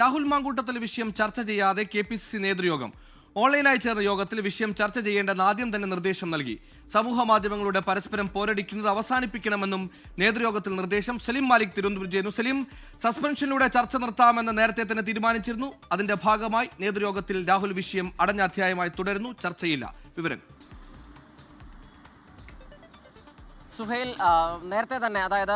രാഹുൽ മാങ്കൂട്ടത്തിൽ വിഷയം ചർച്ച ചെയ്യാതെ കെ പി സി സി നേതൃയോഗം. ഓൺലൈനായി ചേർന്ന യോഗത്തിൽ വിഷയം ചർച്ച ചെയ്യേണ്ടെന്ന് ആദ്യം തന്നെ നിർദ്ദേശം നൽകി. സമൂഹ മാധ്യമങ്ങളുടെ പരസ്പരം പോരടിക്കുന്നത് അവസാനിപ്പിക്കണമെന്നും നേതൃയോഗത്തിൽ നിർദ്ദേശം. സലീം മാലിക് തിരുവനന്തപുരം ചെയ്യുന്നു. സലീം സസ്പെൻഷനിലൂടെ ചർച്ച നിർത്താമെന്ന് നേരത്തെ തന്നെ തീരുമാനിച്ചിരുന്നു. അതിന്റെ ഭാഗമായി നേതൃയോഗത്തിൽ രാഹുൽ വിഷയം അടഞ്ഞ അധ്യായമായി തുടരുന്നു. ചർച്ചയില്ല. വിവരങ്ങൾ. സുഹൈൽ നേരത്തെ തന്നെ അതായത്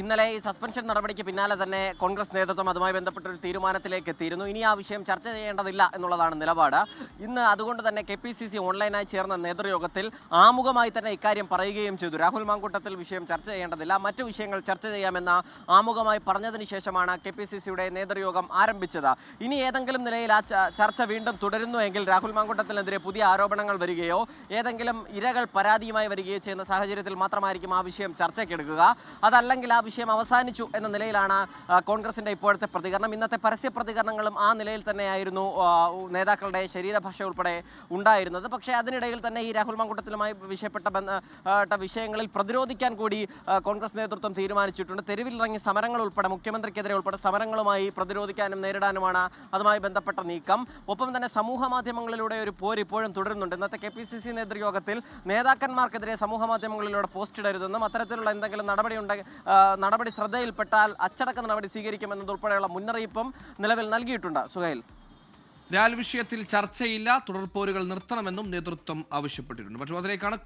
ഇന്നലെ ഈ സസ്പെൻഷൻ നടപടിക്ക് പിന്നാലെ തന്നെ കോൺഗ്രസ് നേതൃത്വം അതുമായി ബന്ധപ്പെട്ട ഒരു തീരുമാനത്തിലേക്ക് എത്തിയിരുന്നു. ഇനി ആ വിഷയം ചർച്ച ചെയ്യേണ്ടതില്ല എന്നുള്ളതാണ് നിലപാട്. ഇന്ന് അതുകൊണ്ട് തന്നെ കെ പി സി സി ഓൺലൈനായി ചേർന്ന നേതൃയോഗത്തിൽ ആമുഖമായി തന്നെ ഇക്കാര്യം പറയുകയും ചെയ്തു. രാഹുൽ മാങ്കൂട്ടത്തിൽ വിഷയം ചർച്ച ചെയ്യേണ്ടതില്ല. മറ്റു വിഷയങ്ങൾ ചർച്ച ചെയ്യാമെന്ന ആമുഖമായി പറഞ്ഞതിന് ശേഷമാണ് കെ പി സി സിയുടെ നേതൃയോഗം ആരംഭിച്ചത്. ഇനി ഏതെങ്കിലും നിലയിൽ ആ ചർച്ച വീണ്ടും തുടരുന്നുവെങ്കിൽ രാഹുൽ മാങ്കൂട്ടത്തിനെതിരെ പുതിയ ആരോപണങ്ങൾ വരികയോ ഏതെങ്കിലും ഇരകൾ പരാതിയുമായി വരികയോ ചെയ്യുന്ന സാഹചര്യത്തിൽ മാത്രമായിരിക്കും ആ വിഷയം ചർച്ചയ്ക്കെടുക്കുക അതല്ലെങ്കിൽ ആ വിഷയം അവസാനിച്ചു എന്ന നിലയിലാണ് കോൺഗ്രസിന്റെ ഇപ്പോഴത്തെ പ്രതികരണം. ഇന്നത്തെ പരസ്യ പ്രതികരണങ്ങളും ആ നിലയിൽ തന്നെയായിരുന്നു നേതാക്കളുടെ ശരീരഭാഷ ഉൾപ്പെടെ ഉണ്ടായിരുന്നത്. പക്ഷേ അതിനിടയിൽ തന്നെ ഈ രാഹുൽ മാങ്കൂട്ടത്തിലുമായി വിഷയപ്പെട്ട ബന്ധപ്പെട്ട വിഷയങ്ങളിൽ പ്രതിരോധിക്കാൻ കൂടി കോൺഗ്രസ് നേതൃത്വം തീരുമാനിച്ചിട്ടുണ്ട്. തെരുവിലിറങ്ങി സമരങ്ങൾ ഉൾപ്പെടെ മുഖ്യമന്ത്രിക്കെതിരെ ഉൾപ്പെടെ സമരങ്ങളുമായി പ്രതിരോധിക്കാനും നേരിടാനുമാണ് അതുമായി ബന്ധപ്പെട്ട നീക്കം. ഒപ്പം തന്നെ സമൂഹ മാധ്യമങ്ങളിലൂടെ ഒരു പോര് ഇപ്പോഴും തുടരുന്നുണ്ട്. ഇന്നത്തെ കെ പി സി സി നേതൃയോഗത്തിൽ നേതാക്കന്മാർക്കെതിരെ സമൂഹ മാധ്യമങ്ങളിലൂടെ പോസ്റ്റ് ഇടരുതെന്നും അത്തരത്തിലുള്ള എന്തെങ്കിലും നടപടി ഉണ്ടെങ്കിൽ നടപടി ശ്രദ്ധയിൽപ്പെട്ടാൽ അച്ചടക്ക നടപടി സ്വീകരിക്കുമെന്നതുൾപ്പെടെയുള്ള മുന്നറിയിപ്പും നിലവിൽ നൽകിയിട്ടുണ്ട്. സുഹൈൽ. രാൽ വിഷയത്തിൽ ചർച്ചയില്ല. തുടർപോരുകൾ നിർത്തണമെന്നും നേതൃത്വം ആവശ്യപ്പെട്ടിട്ടുണ്ട്. പക്ഷേ അതിലേക്കാണ്